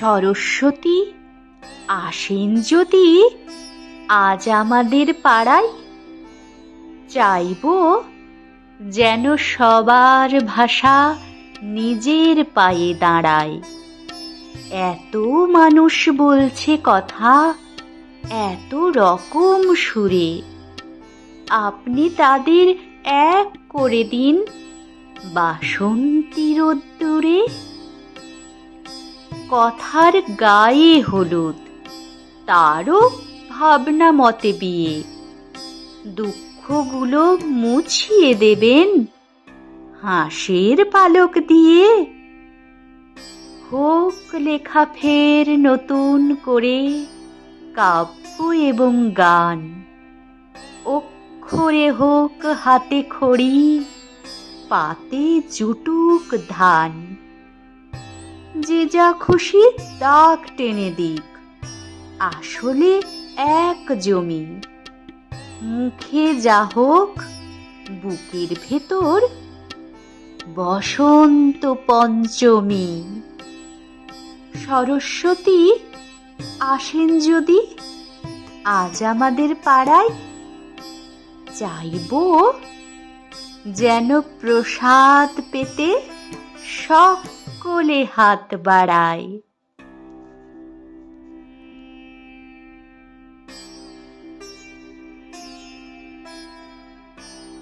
সরস্বতী, আসেন যদি আজ আমাদের পাড়ায়। চাইব যেন সবার ভাষা নিজের পায়ে দাঁড়ায়। এত মানুষ বলছে কথা, এত রকম সুরে। আপনি তাদের এক করে দিন বাসন্তী রোদ্দুরে কথার গায়ে হলুদ, তারও ভাবনা মতে বিয়ে। দুঃখগুলো মুছিয়ে দেবেন হাঁসের পালক দিয়ে। হোক লেখা ফের নতুন করে কাব্য এবং গান, অক্ষরে হোক হাতে খড়ি, পাতে জুটুক ধান। যে যা খুশি দাগ টেনে দিক। আসলে এক জমি। মুখে যা হোক, বুকের ভেতর বসন্ত পঞ্চমী। সরস্বতী, আসেন যদি, আজ আমাদের পাড়ায় চাইব যেন প্রসাদ পেতে সকলে হাত বাড়ায়।